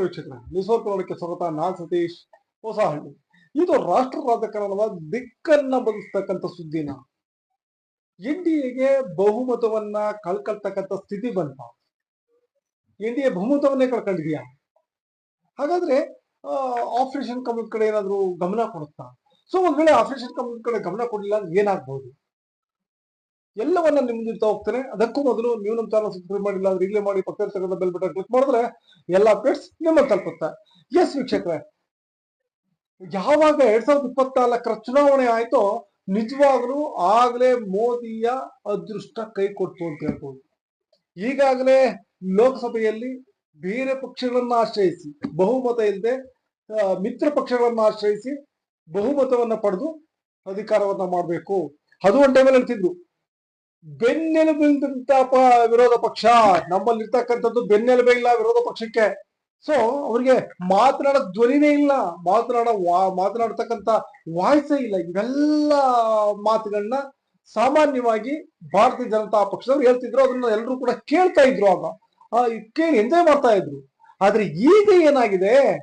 ವೀಕ್ಷಕರೇ ನಿಸರ್ಗ ನೋಡಕ್ಕೆ ಸ್ವಾಗತ ನಾನ್ ಸತೀಶ್ ಹೊಸಹಳ್ಳಿ. ಇದು ರಾಷ್ಟ್ರ ರಾಜಕಾರಣದ ದಿಕ್ಕನ್ನ ಬದಲಿಸ್ತಕ್ಕಂಥ ಸುದ್ದಿನ. ಎನ್ ಡಿ ಎಗೆ ಬಹುಮತವನ್ನ ಕಳ್ಕೊಳ್ತಕ್ಕಂಥ ಸ್ಥಿತಿ ಬಂತ. ಎನ್ ಡಿ ಎ ಬಹುಮತವನ್ನೇ ಕಳ್ಕೊಂಡಿದ್ಯಾ? ಹಾಗಾದ್ರೆ ಆಪರೇಷನ್ ಕಮಲ್ ಕಡೆ ಏನಾದ್ರು ಗಮನ ಕೊಡುತ್ತಾ? ಸೊ, ಒಂದ್ ವೇಳೆ ಆಪರೇಷನ್ ಕಡೆ ಗಮನ ಕೊಡಲಿಲ್ಲ ಅಂದ್ರೆ ಏನಾಗ್ಬಹುದು ಎಲ್ಲವನ್ನ ನಿಮ್ ಮುಂದಿಡ್ತಾ ಹೋಗ್ತೇನೆ. ಅದಕ್ಕೂ ಮೊದಲು ನೀವು ನಮ್ಮ ಚಾನಲ್ ಸಬ್ಸ್ಕ್ರೈಬ್ ಮಾಡಿಲ್ಲ ಅಂದ್ರೆ ಈಗಲೇ ಮಾಡಿ ಪಕ್ಕದ ಬೆಲ್ ಬಟನ್ ಕ್ಲಿಕ್ ಮಾಡಿದ್ರೆ ಎಲ್ಲ ಅಪ್ಡೇಟ್ಸ್ ನಿಮ್ಮ ತಲುಪುತ್ತೆ. ಎಸ್ ವೀಕ್ಷಕರೇ, ಯಾವಾಗ ಎರಡ್ ಸಾವಿರದ ಇಪ್ಪತ್ನಾಲ್ಕರ ಚುನಾವಣೆ ಆಯ್ತೋ ನಿಜವಾಗ್ಲೂ ಆಗ್ಲೇ ಮೋದಿಯ ಅದೃಷ್ಟ ಕೈ ಕೊಟ್ಟು ಅಂತ ಹೇಳ್ಬೋದು. ಈಗಾಗಲೇ ಲೋಕಸಭೆಯಲ್ಲಿ ಬೇರೆ ಪಕ್ಷಗಳನ್ನ ಆಶ್ರಯಿಸಿ, ಬಹುಮತ ಇಲ್ಲದೆ ಮಿತ್ರ ಪಕ್ಷಗಳನ್ನ ಆಶ್ರಯಿಸಿ ಬಹುಮತವನ್ನ ಪಡೆದು ಅಧಿಕಾರವನ್ನ ಮಾಡಬೇಕು. ಅದು ಒಂದು ಟೈಮಲ್ಲಿ ಹೇಳ್ತಿದ್ರು ಬೆನ್ನೆಲುಬಿಲ್ದಂತ ಪ- ವಿರೋಧ ಪಕ್ಷ ನಮ್ಮಲ್ಲಿ ಇರ್ತಕ್ಕಂಥದ್ದು ಬೆನ್ನೆಲುಬೇ ಇಲ್ಲ ವಿರೋಧ ಪಕ್ಷಕ್ಕೆ. ಸೊ ಅವ್ರಿಗೆ ಮಾತನಾಡೋ ಧ್ವನಿನೇ ಇಲ್ಲ. ಮಾತನಾಡೋ ವಾ, ಮಾತನಾಡ್ತಕ್ಕಂಥ ವಾಯ್ಸೇ ಇಲ್ಲ. ಇವೆಲ್ಲ ಮಾತುಗಳನ್ನ ಸಾಮಾನ್ಯವಾಗಿ ಭಾರತೀಯ ಜನತಾ ಪಕ್ಷದವ್ರು ಹೇಳ್ತಿದ್ರು. ಅದನ್ನ ಎಲ್ಲರೂ ಕೂಡ ಕೇಳ್ತಾ ಇದ್ರು ಆಗ. ಕೇಳಿ ಎಂಜಾಯ್ ಮಾಡ್ತಾ ಇದ್ರು. ಆದ್ರೆ ಈಗ ಏನಾಗಿದೆ?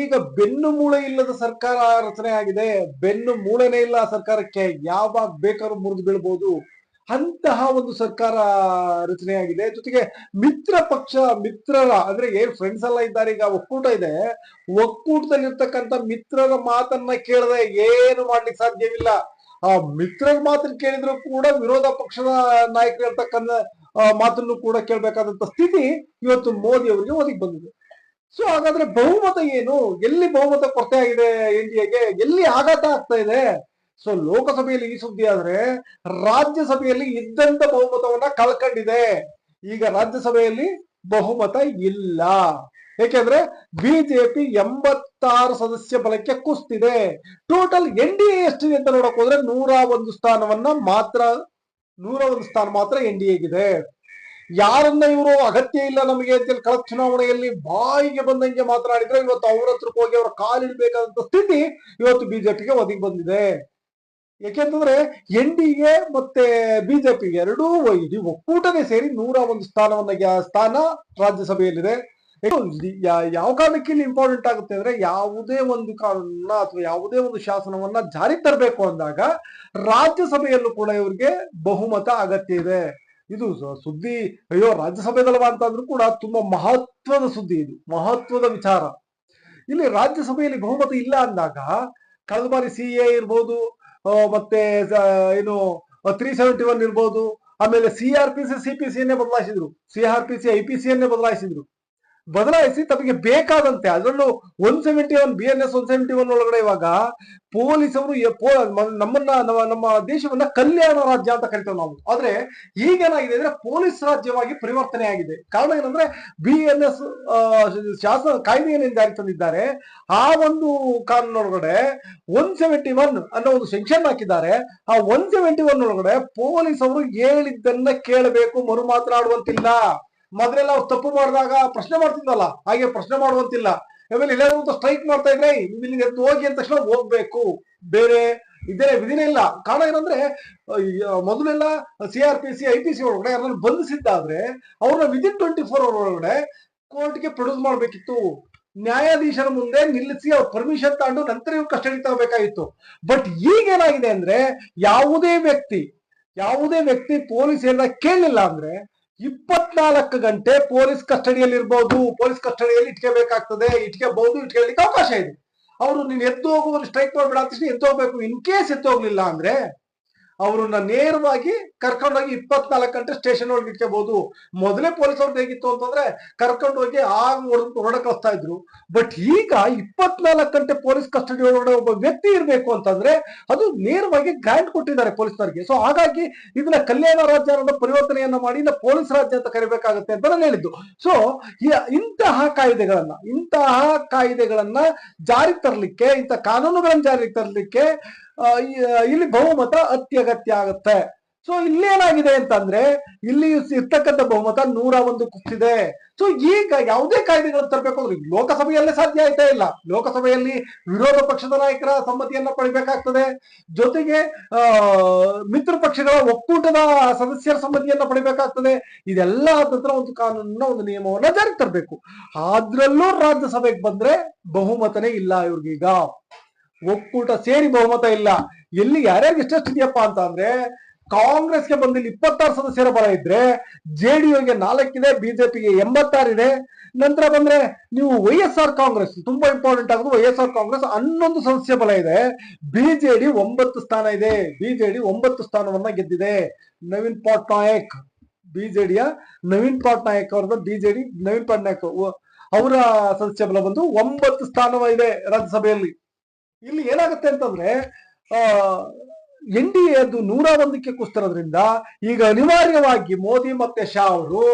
ಈಗ ಬೆನ್ನು ಮೂಳೆ ಇಲ್ಲದ ಸರ್ಕಾರ ರಚನೆ ಆಗಿದೆ. ಬೆನ್ನು ಮೂಳೆನೇ ಇಲ್ಲ ಸರ್ಕಾರಕ್ಕೆ. ಯಾವಾಗ ಬೇಕಾದ್ರೂ ಮುರಿದು ಬೀಳ್ಬೋದು. ಅಂತಹ ಒಂದು ಸರ್ಕಾರ ರಚನೆಯಾಗಿದೆ. ಜೊತೆಗೆ ಮಿತ್ರ ಪಕ್ಷ ಮಿತ್ರರ ಅಂದ್ರೆ ಏನ್ ಫ್ರೆಂಡ್ಸ್ ಎಲ್ಲ ಇದ್ದಾರೆ ಈಗ ಒಕ್ಕೂಟ ಇದೆ. ಒಕ್ಕೂಟದಲ್ಲಿರ್ತಕ್ಕಂಥ ಮಿತ್ರರ ಮಾತನ್ನ ಕೇಳದೆ ಏನು ಮಾಡ್ಲಿಕ್ಕೆ ಸಾಧ್ಯವಿಲ್ಲ. ಆ ಮಿತ್ರರ ಮಾತನ್ನ ಕೇಳಿದ್ರು ಕೂಡ ವಿರೋಧ ಪಕ್ಷದ ನಾಯಕರು ಹೇಳ್ತಕ್ಕಂಥ ಆ, ಮಾತನ್ನು ಕೂಡ ಕೇಳಬೇಕಾದಂತ ಸ್ಥಿತಿ ಇವತ್ತು ಮೋದಿ ಅವರಿಗೆ ಒದಗಿ ಬಂದಿದೆ. ಸೊ ಹಾಗಾದ್ರೆ ಬಹುಮತ ಏನು? ಎಲ್ಲಿ ಬಹುಮತ ಕೊರತೆ ಆಗಿದೆ ಎಗೆ? ಎಲ್ಲಿ ಆಘಾತ ಆಗ್ತಾ ಇದೆ? ಸೊ ಲೋಕಸಭೆಯಲ್ಲಿ ಈ ಸುದ್ದಿ ಆದ್ರೆ ರಾಜ್ಯಸಭೆಯಲ್ಲಿ ಇದ್ದಂತ ಬಹುಮತವನ್ನ ಕಳ್ಕೊಂಡಿದೆ. ಈಗ ರಾಜ್ಯಸಭೆಯಲ್ಲಿ ಬಹುಮತ ಇಲ್ಲ. ಏಕೆಂದ್ರೆ ಬಿಜೆಪಿ ಎಂಬತ್ತಾರು ಸದಸ್ಯ ಬಲಕ್ಕೆ ಕುಸ್ತಿದೆ. ಟೋಟಲ್ ಎನ್ ಡಿ ಎ ಎಷ್ಟಿದೆ ಅಂತ ನೋಡಕ್ ಹೋದ್ರೆ ನೂರ ಒಂದು ಸ್ಥಾನವನ್ನ ಮಾತ್ರ, ನೂರ ಒಂದು ಸ್ಥಾನ ಮಾತ್ರ ಎನ್ ಡಿ ಎಗಿದೆ ಯಾರನ್ನ ಇವರು ಅಗತ್ಯ ಇಲ್ಲ ನಮಗೆ ಅಂತೇಳಿ ಕಳೆದ ಚುನಾವಣೆಯಲ್ಲಿ ಬಾಯಿಗೆ ಬಂದಂಗೆ ಮಾತನಾಡಿದ್ರೆ ಇವತ್ತು ಅವ್ರ ಹತ್ರಕ್ಕೆ ಹೋಗಿ ಅವ್ರ ಕಾಲಿಡಬೇಕಾದಂತ ಸ್ಥಿತಿ ಇವತ್ತು ಬಿಜೆಪಿಗೆ ಒದಗಿ ಬಂದಿದೆ. ಯಾಕೆಂತಂದ್ರೆ ಎನ್ ಡಿ ಮತ್ತೆ ಬಿಜೆಪಿ ಎರಡೂ ಇಡೀ ಒಕ್ಕೂಟನೇ ಸೇರಿ ನೂರ ಒಂದು ಸ್ಥಾನವನ್ನ ಸ್ಥಾನ ರಾಜ್ಯಸಭೆಯಲ್ಲಿದೆ. ಯಾವ ಕಾರಣಕ್ಕೆ ಇಲ್ಲಿ ಇಂಪಾರ್ಟೆಂಟ್ ಆಗುತ್ತೆ ಅಂದ್ರೆ ಯಾವುದೇ ಒಂದು ಕಾನೂನನ್ನ ಅಥವಾ ಯಾವುದೇ ಒಂದು ಶಾಸನವನ್ನ ಜಾರಿ ತರಬೇಕು ಅಂದಾಗ ರಾಜ್ಯಸಭೆಯಲ್ಲೂ ಕೂಡ ಇವರಿಗೆ ಬಹುಮತ ಅಗತ್ಯ ಇದೆ. ಇದು ಸುದ್ದಿ, ಅಯ್ಯೋ, ರಾಜ್ಯಸಭೆದಲ್ವಾ ಅಂತ ಅಂದ್ರೂ ಕೂಡ ತುಂಬಾ ಮಹತ್ವದ ಸುದ್ದಿ ಇದು, ಮಹತ್ವದ ವಿಚಾರ. ಇಲ್ಲಿ ರಾಜ್ಯಸಭೆಯಲ್ಲಿ ಬಹುಮತ ಇಲ್ಲ ಅಂದಾಗ ಕಳೆದ ಬಾರಿ ಸಿ ಎ ಇರ್ಬೋದು ಮತ್ತೆ ಏನು ತ್ರೀ ಸೆವೆಂಟಿ ಒನ್ ಇರ್ಬೋದು. ಆಮೇಲೆ C R P C C P ಸಿಯನ್ನೇ ಬದಲಾಯಿಸಿದ್ರು. C R P C I P ಸಿಯನ್ನೇ ಬದಲಾಯಿಸಿದ್ರು. ಬದಲಾಯಿಸಿ ತಮಗೆ ಬೇಕಾದಂತೆ ಅದರಲ್ಲೂ one seventy one B N S one seventy one ಒಳಗಡೆ ಇವಾಗ ಪೊಲೀಸರು ಎ- ಪೋ- ನಮ್ಮನ್ನ, ನಮ್ಮ- ನಮ್ಮ ದೇಶವನ್ನ ಕಲ್ಯಾಣ ರಾಜ್ಯ ಅಂತ ಕರಿತೇವೆ ನಾವು. ಆದ್ರೆ ಈಗೇನಾಗಿದೆ ಅಂದ್ರೆ ಪೊಲೀಸ್ ರಾಜ್ಯವಾಗಿ ಪರಿವರ್ತನೆ ಆಗಿದೆ. ಕಾರಣ ಏನಂದ್ರೆ ಬಿ ಎನ್ ಎಸ್ ಶಾಸನ ಕಾಯ್ದೆಯನ್ನು ಜಾರಿ ತಂದಿದ್ದಾರೆ? ಆ ಒಂದು ಕಾನೂನೊಳಗಡೆ ಒನ್ ಸೆವೆಂಟಿ ಒನ್ ಅನ್ನೋ ಒಂದು ಸೆಂಕ್ಷನ್ ಹಾಕಿದ್ದಾರೆ. ಆ ಒನ್ ಸೆವೆಂಟಿ ಒನ್ ಒಳಗಡೆ ಪೊಲೀಸ್ ಅವರು ಹೇಳಿದ್ದನ್ನ ಕೇಳಬೇಕು, ಮರು ಮಾತನಾಡುವಂತಿಲ್ಲ. ಮೊದಲೆಲ್ಲ ಅವ್ರು ತಪ್ಪು ಮಾಡಿದಾಗ ಪ್ರಶ್ನೆ ಮಾಡ್ತಿದ್ದಲ್ಲ ಹಾಗೆ ಪ್ರಶ್ನೆ ಮಾಡುವಂತಿಲ್ಲ. ಆಮೇಲೆ ಎಲ್ಲರೂ ಸ್ಟ್ರೈಕ್ ಮಾಡ್ತಾ ಇದ್ರೆ ಇಲ್ಲಿ ಎದ್ದು ಹೋಗಿ ಅಂದ ತಕ್ಷಣ ಹೋಗ್ಬೇಕು. ಬೇರೆ ಇದೇ ವಿಧಿನೇ ಇಲ್ಲ. ಕಾರಣ ಏನಂದ್ರೆ ಮೊದಲೆಲ್ಲ C R P C I P C ಒಳಗಡೆ ಯಾರನ್ನ ಬಂಧಿಸಿದ್ದಾದ್ರೆ ಅವ್ರನ್ನ ವಿದಿನ್ ಟ್ವೆಂಟಿ ಫೋರ್ ಅವರ್ ಒಳಗಡೆ ಕೋರ್ಟ್ಗೆ ಪ್ರೊಡ್ಯೂಸ್ ಮಾಡ್ಬೇಕಿತ್ತು. ನ್ಯಾಯಾಧೀಶರ ಮುಂದೆ ನಿಲ್ಲಿಸಿ ಅವ್ರ ಪರ್ಮಿಷನ್ ತಗೊಂಡು ನಂತರ ಇವ್ರು ಕಸ್ಟಡಿ ತಗೋಬೇಕಾಗಿತ್ತು. ಬಟ್ ಈಗ ಏನಾಗಿದೆ ಅಂದ್ರೆ, ಯಾವುದೇ ವ್ಯಕ್ತಿ ಯಾವುದೇ ವ್ಯಕ್ತಿ ಪೊಲೀಸ್ ಏನ ಕೇಳಲಿಲ್ಲ ಅಂದ್ರೆ ಇಪ್ಪತ್ನಾಲ್ಕು ಗಂಟೆ ಪೊಲೀಸ್ ಕಸ್ಟಡಿಯಲ್ಲಿ ಇರ್ಬೋದು ಪೊಲೀಸ್ ಕಸ್ಟಡಿಯಲ್ಲಿ ಇಟ್ಕೋಬೇಕಾಗ್ತದೆ ಇಟ್ಕೋಬಹುದು ಇಟ್ಕೊಳ್ಳಿಕ್ಕೆ ಅವಕಾಶ ಇದೆ. ಅವರು ನೀನು ಎದ್ದು ಹೋಗುವ ಸ್ಟ್ರೈಕ್ ಮಾಡ್ಬೇಡ ಎದ್ದು ಹೋಗ್ಬೇಕು. ಇನ್ ಕೇಸ್ ಎದ್ದು ಹೋಗ್ಲಿಲ್ಲ ಅಂದ್ರೆ ಅವ್ರನ್ನ ನೇರವಾಗಿ ಕರ್ಕೊಂಡೋಗಿ ಇಪ್ಪತ್ನಾಲ್ಕು ಗಂಟೆ ಸ್ಟೇಷನ್ ಒಳಗೆ ಇಟ್ಕೋಬಹುದು ಮೊದಲೇ ಪೊಲೀಸ್ ಅವ್ರದ್ದು ಹೇಗಿತ್ತು ಅಂತಂದ್ರೆ ಕರ್ಕೊಂಡು ಹೋಗಿ ಆಗ ಹೊರಡ ಕಳಿಸ್ತಾ ಇದ್ರು. ಬಟ್ ಈಗ ಇಪ್ಪತ್ನಾಲ್ಕು ಗಂಟೆ ಪೊಲೀಸ್ ಕಸ್ಟಡಿ ಒಳಗಡೆ ಒಬ್ಬ ವ್ಯಕ್ತಿ ಇರಬೇಕು ಅಂತಂದ್ರೆ ಅದು ನೇರವಾಗಿ ಗ್ರ್ಯಾಂಟ್ ಕೊಟ್ಟಿದ್ದಾರೆ ಪೊಲೀಸರಿಗೆ ಸೊ ಹಾಗಾಗಿ ಇದನ್ನ ಕಲ್ಯಾಣ ರಾಜ್ಯ ಅನ್ನೋ ಪರಿವರ್ತನೆಯನ್ನ ಮಾಡಿ ಇನ್ನ ಪೊಲೀಸ್ ರಾಜ್ಯ ಅಂತ ಕರಿಬೇಕಾಗುತ್ತೆ ಅಂತ ನಾನು ಹೇಳಿದ್ದು. ಸೊ ಇಂತಹ ಕಾಯ್ದೆಗಳನ್ನ ಇಂತಹ ಕಾಯ್ದೆಗಳನ್ನ ಜಾರಿಗೆ ತರಲಿಕ್ಕೆ, ಇಂಥ ಕಾನೂನುಗಳನ್ನ ಜಾರಿಗೆ ತರಲಿಕ್ಕೆ ಇಲ್ಲಿ ಬಹುಮತ ಅತ್ಯಗತ್ಯ ಆಗುತ್ತೆ. ಸೊ ಇಲ್ಲೇನಾಗಿದೆ ಅಂತಂದ್ರೆ, ಇಲ್ಲಿ ಇರ್ತಕ್ಕಂಥ ಬಹುಮತ ನೂರ ಒಂದು ಕುಸಿದೆ. ಸೊ ಈಗ ಯಾವುದೇ ಕಾಯ್ದೆಗಳನ್ನು ತರಬೇಕು ಅಂದ್ರೆ ಲೋಕಸಭೆಯಲ್ಲೇ ಸಾಧ್ಯ ಆಯ್ತಾ ಇಲ್ಲ. ಲೋಕಸಭೆಯಲ್ಲಿ ವಿರೋಧ ಪಕ್ಷದ ನಾಯಕರ ಸಮ್ಮತಿಯನ್ನ ಪಡಿಬೇಕಾಗ್ತದೆ. ಜೊತೆಗೆ ಮಿತ್ರ ಪಕ್ಷಗಳ ಒಕ್ಕೂಟದ ಸದಸ್ಯರ ಸಮ್ಮತಿಯನ್ನ ಪಡಿಬೇಕಾಗ್ತದೆ. ಇದೆಲ್ಲ ನಂತರ ಒಂದು ಕಾನೂನನ್ನ ಒಂದು ನಿಯಮವನ್ನ ಜಾರಿಗೆ ತರಬೇಕು. ಅದ್ರಲ್ಲೂ ರಾಜ್ಯಸಭೆಗೆ ಬಂದ್ರೆ ಬಹುಮತನೇ ಇಲ್ಲ ಇವ್ರಿಗೀಗ. ಒಕ್ಕೂಟ ಸೇರಿ ಬಹುಮತ ಇಲ್ಲ. ಎಲ್ಲಿ ಯಾರ್ಯಾರಿಗೆ ಎಷ್ಟೆಷ್ಟು ಇದೆಯಪ್ಪ ಅಂತ ಅಂದ್ರೆ, ಕಾಂಗ್ರೆಸ್ಗೆ ಬಂದಿಲ್ಲಿ ಇಪ್ಪತ್ತಾರು ಸದಸ್ಯರ ಬಲ ಇದ್ರೆ ಜೆಡಿಯುಗೆ ನಾಲ್ಕಿದೆ ಬಿಜೆಪಿಗೆ ಎಂಬತ್ತಾರು ಇದೆ ನಂತರ ಬಂದ್ರೆ, ನೀವು ವೈ ಎಸ್ ಆರ್ ಕಾಂಗ್ರೆಸ್, ತುಂಬಾ ಇಂಪಾರ್ಟೆಂಟ್ ಆಗುದು ವೈ ಎಸ್ ಆರ್ ಕಾಂಗ್ರೆಸ್ ಹನ್ನೊಂದು ಸದಸ್ಯ ಬಲ ಇದೆ. ಬಿಜೆಡಿ ಒಂಬತ್ತು ಸ್ಥಾನ ಇದೆ. ಬಿಜೆಡಿ ಒಂಬತ್ತು ಸ್ಥಾನವನ್ನ ಗೆದ್ದಿದೆ. ನವೀನ್ ಪಟ್ನಾಯಕ್ ಬಿಜೆಡಿಯ ನವೀನ್ ಪಟ್ನಾಯಕ್ ಅವ್ರದ್ದು ಬಿಜೆಡಿ ನವೀನ್ ಪಟ್ನಾಯಕ್ ಅವ- ಅವರ ಸದಸ್ಯ ಬಲ ಬಂದು ಒಂಬತ್ತು ಸ್ಥಾನವ ಇದೆ ರಾಜ್ಯಸಭೆಯಲ್ಲಿ. ಇಲ್ಲಿ ಏನಾಗುತ್ತೆ ಅಂತಂದ್ರೆ ಎನ್ ಡಿ ಎದು ನೂರ ಒಂದಕ್ಕೆ ಕುಸ್ತಿರೋದ್ರಿಂದ ಈಗ ಅನಿವಾರ್ಯವಾಗಿ ಮೋದಿ ಮತ್ತೆ ಶಾ ಅವರು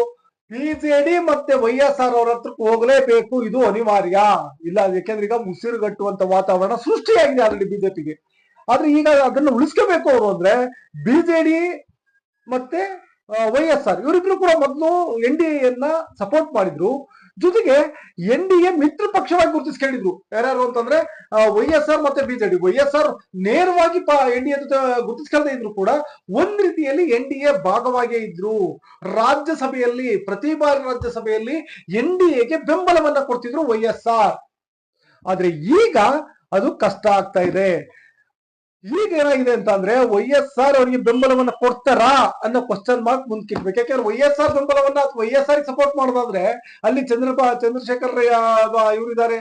ಬಿಜೆಡಿ ಮತ್ತೆ ವೈ ಎಸ್ ಆರ್ ಅವ್ರ ಹತ್ರಕ್ಕೆ ಹೋಗಲೇಬೇಕು. ಇದು ಅನಿವಾರ್ಯ. ಇಲ್ಲ, ಯಾಕೆಂದ್ರೆ ಈಗ ಉಸಿರುಗಟ್ಟುವಂತ ವಾತಾವರಣ ಸೃಷ್ಟಿಯಾಗಿದೆ ಆಲ್ರೆಡಿ ಬಿಜೆಪಿಗೆ ಆದ್ರೆ ಈಗ ಅದನ್ನ ಉಳಿಸ್ಕೋಬೇಕು ಅವರು ಅಂದ್ರೆ ಬಿಜೆಡಿ ಮತ್ತೆ ವೈ ಎಸ್ ಆರ್. ಇವರಿಬ್ರು ಕೂಡ ಮೊದಲು ಎನ್ ಡಿ ಎನ್ನ ಸಪೋರ್ಟ್ ಮಾಡಿದ್ರು. ಜೊತೆಗೆ ಎನ್ ಡಿ ಎ ಮಿತ್ರ ಪಕ್ಷವಾಗಿ ಗುರುತಿಸ್ಕೊಂಡಿದ್ರು. ಯಾರ್ಯಾರು ಅಂತಂದ್ರೆ ವೈ ಎಸ್ ಆರ್ ಮತ್ತೆ ಬಿಜೆಡಿ ವೈ ಎಸ್ ಆರ್ ನೇರವಾಗಿ ಎನ್ ಡಿ ಜೊತೆ ಗುರುತಿಸ್ಕೊಳ್ಳದೆ ಇದ್ರು ಕೂಡ ಒಂದ್ ರೀತಿಯಲ್ಲಿ ಎನ್ ಡಿ ಎ ಭಾಗವಾಗೇ ಇದ್ರು. ರಾಜ್ಯಸಭೆಯಲ್ಲಿ, ಪ್ರತಿ ಬಾರಿ ರಾಜ್ಯಸಭೆಯಲ್ಲಿ ಎನ್ ಡಿ ಎಗೆ ಬೆಂಬಲವನ್ನ ಕೊಡ್ತಿದ್ರು ವೈ ಎಸ್ ಆರ್. ಆದ್ರೆ ಈಗ ಅದು ಕಷ್ಟ ಆಗ್ತಾ ಇದೆ. ಈಗ ಏನಾಗಿದೆ ಅಂತ ಅಂದ್ರೆ ವೈ ಎಸ್ ಆರ್ ಅವರಿಗೆ ಬೆಂಬಲವನ್ನ ಕೊಡ್ತಾರಾ ಅನ್ನೋ ಕ್ವಶನ್ ಮಾರ್ಕ್ ಮುಂದಿಕ್ಬೇಕು ಯಾಕಂದ್ರೆ ವೈ ಎಸ್ ಆರ್ ಬೆಂಬಲವನ್ನ ಅಥವಾ ವೈ ಎಸ್ ಆರ್ ಸಪೋರ್ಟ್ ಮಾಡೋದಾದ್ರೆ ಅಲ್ಲಿ ಚಂದ್ರಬಾ, ಚಂದ್ರಶೇಖರ್ ಇವರಿದ್ದಾರೆ.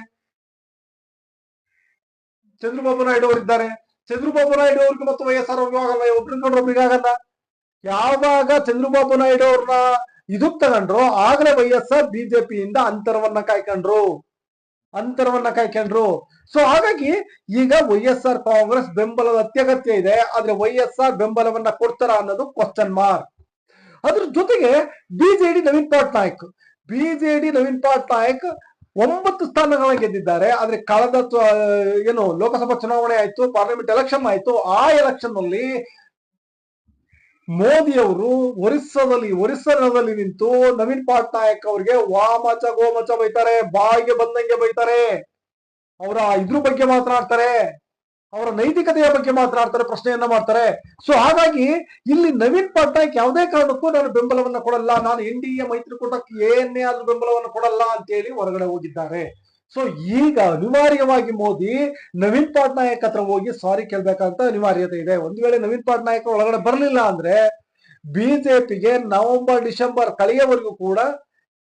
ಚಂದ್ರಬಾಬು ನಾಯ್ಡು ಅವರಿದ್ದಾರೆ. ಚಂದ್ರಬಾಬು ನಾಯ್ಡು ಅವ್ರಿಗೆ ಮತ್ತು ವೈ ಎಸ್ ಆರ್ ಅವ್ರಿಗೂ ಆಗಲ್ಲ. ಒಬ್ರಿಗೆ ಒಬ್ರಿಗೆ ಆಗಲ್ಲ. ಯಾವಾಗ ಚಂದ್ರಬಾಬು ನಾಯ್ಡು ಅವ್ರನ್ನ ಇದಕ್ ತಗೊಂಡ್ರು ಆಗ್ಲೇ ವೈ ಎಸ್ ಆರ್ ಬಿಜೆಪಿಯಿಂದ ಅಂತರವನ್ನ ಕಾಯ್ಕೊಂಡ್ರು. ಅಂತರವನ್ನ ಕಾಯ್ಕೊಂಡ್ರು. ಸೊ ಹಾಗಾಗಿ ಈಗ ವೈ ಆರ್ ಕಾಂಗ್ರೆಸ್ ಬೆಂಬಲದ ಅತ್ಯಗತ್ಯ ಇದೆ. ಆದ್ರೆ ವೈ ಆರ್ ಬೆಂಬಲವನ್ನ ಕೊಡ್ತಾರ ಅನ್ನೋದು ಕ್ವಶನ್ ಮಾರ್ಕ್ ಅದ್ರ ಜೊತೆಗೆ ಬಿಜೆಡಿ ನವೀನ್ ಪಟ್ನಾಯಕ್. ಬಿಜೆಡಿ ನವೀನ್ ಪಟ್ನಾಯಕ್ ಒಂಬತ್ತು ಸ್ಥಾನಗಳನ್ನ ಗೆದ್ದಿದ್ದಾರೆ. ಆದ್ರೆ ಕಳೆದ ಏನು ಲೋಕಸಭಾ ಚುನಾವಣೆ ಆಯ್ತು ಪಾರ್ಲಿಮೆಂಟ್ ಎಲೆಕ್ಷನ್ ಆಯ್ತು. ಆ ಎಲೆಕ್ಷನ್ನಲ್ಲಿ ಮೋದಿ ಅವರು ಒರಿಸ್ಸಾದಲ್ಲಿ ಒರಿಸ್ಸಾದಲ್ಲಿ ನಿಂತು ನವೀನ್ ಪಟ್ನಾಯಕ್ ಅವರಿಗೆ ವಾಮಚ ಗೋಮಚ ಬೈತಾರೆ, ಬಾಯಿಗೆ ಬಂದಂಗೆ ಬೈತಾರೆ. ಅವರ ಇದ್ರ ಬಗ್ಗೆ ಮಾತನಾಡ್ತಾರೆ, ಅವರ ನೈತಿಕತೆಯ ಬಗ್ಗೆ ಮಾತನಾಡ್ತಾರೆ, ಪ್ರಶ್ನೆಯನ್ನ ಮಾಡ್ತಾರೆ. ಸೊ ಹಾಗಾಗಿ ಇಲ್ಲಿ ನವೀನ್ ಪಟ್ನಾಯಕ್ ಯಾವುದೇ ಕಾರಣಕ್ಕೂ ನಾನು ಬೆಂಬಲವನ್ನ ಕೊಡಲ್ಲ. ನಾನು ಎನ್ ಡಿ ಎ ಮೈತ್ರಿಕೂಟಕ್ಕೆ ಏನೇ ಆದ್ರೂ ಬೆಂಬಲವನ್ನು ಕೊಡಲ್ಲ ಅಂತೇಳಿ ಹೊರಗಡೆ ಹೋಗಿದ್ದಾರೆ. ಸೊ ಈಗ ಅನಿವಾರ್ಯವಾಗಿ ಮೋದಿ ನವೀನ್ ಪಟ್ನಾಯಕ್ ಹತ್ರ ಹೋಗಿ ಸಾರಿ ಕೇಳ್ಬೇಕಂತ ಅನಿವಾರ್ಯತೆ ಇದೆ. ಒಂದ್ ವೇಳೆ ನವೀನ್ ಪಟ್ನಾಯಕ್ ಒಳಗಡೆ ಬರಲಿಲ್ಲ ಅಂದ್ರೆ ಬಿಜೆಪಿಗೆ ನವೆಂಬರ್, ಡಿಸೆಂಬರ್ ಕಳೆಯವರೆಗೂ ಕೂಡ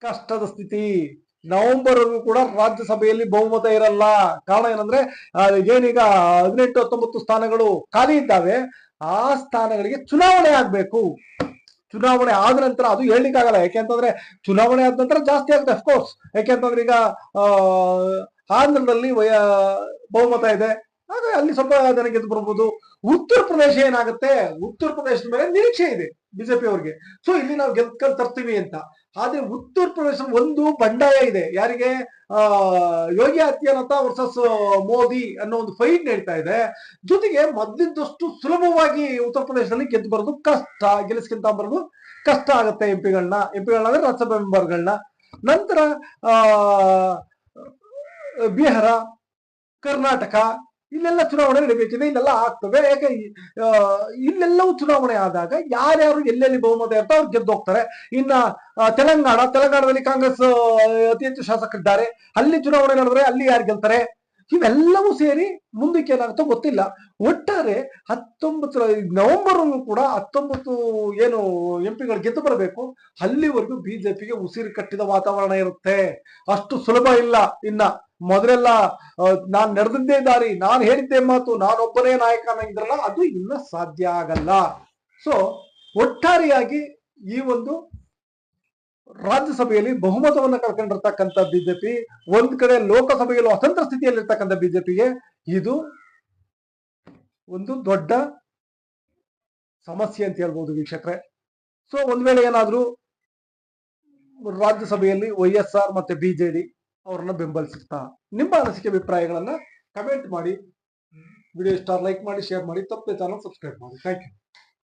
ಕಷ್ಟದ ಸ್ಥಿತಿ. ನವೆಂಬರ್ ವರೆಗೂ ಕೂಡ ರಾಜ್ಯಸಭೆಯಲ್ಲಿ ಬಹುಮತ ಇರಲ್ಲ. ಕಾರಣ ಏನಂದ್ರೆ ಏನೀಗ ಹದಿನೆಂಟು, ಹತ್ತೊಂಬತ್ತು ಸ್ಥಾನಗಳು ಖಾಲಿ ಇದ್ದಾವೆ. ಆ ಸ್ಥಾನಗಳಿಗೆ ಚುನಾವಣೆ ಆಗ್ಬೇಕು. ಚುನಾವಣೆ ಆದ ನಂತರ ಅದು ಹೇಳಲಿಕ್ಕಾಗಲ್ಲ ಯಾಕೆಂತಂದ್ರೆ ಚುನಾವಣೆ ಆದ ನಂತರ ಜಾಸ್ತಿ ಆಗುತ್ತೆ ಅಫ್ಕೋರ್ಸ್ ಯಾಕೆಂತಂದ್ರೆ ಈಗ ಆಂಧ್ರದಲ್ಲಿ ವಯ, ಬಹುಮತ ಇದೆ. ಹಾಗೆ ಅಲ್ಲಿ ಸ್ವಲ್ಪ ಜನ ಗೆದ್ದು ಬರ್ಬೋದು. ಉತ್ತರ ಪ್ರದೇಶ ಏನಾಗುತ್ತೆ? ಉತ್ತರ ಪ್ರದೇಶದ ಮೇಲೆ ನಿರೀಕ್ಷೆ ಇದೆ ಬಿಜೆಪಿ ಅವರಿಗೆ ಸೊ ಇಲ್ಲಿ ನಾವು ಗೆದ್ಕೊಂಡು ತರ್ತೀವಿ ಅಂತ. ಆದ್ರೆ ಉತ್ತರ ಪ್ರದೇಶ ಒಂದು ಬಂಡಾಯ ಇದೆ. ಯಾರಿಗೆ? ಆ, ಯೋಗಿ ಆದಿತ್ಯನಾಥ ವರ್ಸಸ್ ಮೋದಿ ಅನ್ನೋ ಒಂದು ಫೈಟ್ ನಡೀತಾ ಇದೆ. ಜೊತೆಗೆ ಮೊದಲಿದ್ದಷ್ಟು ಸುಲಭವಾಗಿ ಉತ್ತರ ಪ್ರದೇಶದಲ್ಲಿ ಗೆದ್ದು ಬರೋದು ಕಷ್ಟ. ಗೆಲ್ಲಿಸ್ಕಿಂತ ಬರೋದು ಕಷ್ಟ ಆಗುತ್ತೆ ಎಂ ಪಿಗಳನ್ನ ಎಂ ಪಿಗಳನ್ನ ಅಂದ್ರೆ ರಾಜ್ಯಸಭಾ ಮೆಂಬರ್ಗಳನ್ನ ನಂತರ, ಆ, ಬಿಹಾರ, ಕರ್ನಾಟಕ ಇಲ್ಲೆಲ್ಲ ಚುನಾವಣೆ ನಡೀಬೇಕಿದೆ ಇಲ್ಲೆಲ್ಲ ಆಗ್ತವೆ ಯಾಕೆ ಇಲ್ಲೆಲ್ಲವೂ ಚುನಾವಣೆ ಆದಾಗ ಯಾರ್ಯಾರು ಎಲ್ಲೆಲ್ಲಿ ಬಹುಮತ ಇರ್ತಾವ ಅವ್ರು ಗೆದ್ದು ಹೋಗ್ತಾರೆ. ಇನ್ನ ತೆಲಂಗಾಣ, ತೆಲಂಗಾಣದಲ್ಲಿ ಕಾಂಗ್ರೆಸ್ ಅತಿ ಹೆಚ್ಚು ಶಾಸಕರಿದ್ದಾರೆ. ಅಲ್ಲಿ ಚುನಾವಣೆ ನಡೆದ್ರೆ ಅಲ್ಲಿ ಯಾರು ಗೆಲ್ತಾರೆ? ಇವೆಲ್ಲವೂ ಸೇರಿ ಮುಂದಕ್ಕೆ ಏನಾಗುತ್ತೋ ಗೊತ್ತಿಲ್ಲ. ಒಟ್ಟಾರೆ ಹತ್ತೊಂಬತ್ತು ನವೆಂಬರ್ ಕೂಡ ಹತ್ತೊಂಬತ್ತು ಏನು ಎಂ ಪಿಗಳು ಗೆದ್ದು ಬರಬೇಕು, ಅಲ್ಲಿವರೆಗೂ ಬಿಜೆಪಿಗೆ ಉಸಿರು ಕಟ್ಟಿದ ವಾತಾವರಣ ಇರುತ್ತೆ. ಅಷ್ಟು ಸುಲಭ ಇಲ್ಲ ಇನ್ನ. ಮೊದಲೆಲ್ಲ ನಾನ್ ನಡೆದಿದ್ದೇ ದಾರಿ, ನಾನು ಹೇಳಿದ್ದೆ ಮಾತು ನಾನೊಬ್ಬನೇ ನಾಯಕ ಇದ್ದರಲ್ಲ ಅದು ಇನ್ನ ಸಾಧ್ಯ ಆಗಲ್ಲ. ಸೊ ಒಟ್ಟಾರೆಯಾಗಿ ಈ ಒಂದು ರಾಜ್ಯಸಭೆಯಲ್ಲಿ ಬಹುಮತವನ್ನು ಕಳ್ಕೊಂಡಿರ್ತಕ್ಕಂಥ ಬಿಜೆಪಿ, ಒಂದ್ ಕಡೆ ಲೋಕಸಭೆಯಲ್ಲಿ ಅತಂತ್ರ ಸ್ಥಿತಿಯಲ್ಲಿರ್ತಕ್ಕಂಥ ಬಿಜೆಪಿಗೆ ಇದು ಒಂದು ದೊಡ್ಡ ಸಮಸ್ಯೆ ಅಂತ ಹೇಳ್ಬೋದು ವೀಕ್ಷಕರೇ. ಸೊ ಒಂದ್ ವೇಳೆ ಏನಾದ್ರೂ ರಾಜ್ಯಸಭೆಯಲ್ಲಿ ವೈ ಮತ್ತೆ ಬಿಜೆಡಿ ಅವ್ರನ್ನ ಬೆಂಬಲಿಸುತ್ತಾ? ನಿಮ್ಮ ಅನಿಸಿಕೆ ಅಭಿಪ್ರಾಯಗಳನ್ನ ಕಮೆಂಟ್ ಮಾಡಿ ವಿಡಿಯೋ ಸ್ಟಾರ್ ಲೈಕ್ ಮಾಡಿ ಶೇರ್ ಮಾಡಿ ತಪ್ಪದೆ ಚಾನಲ್ ಸಬ್ಸ್ಕ್ರೈಬ್ ಮಾಡಿ. Thank you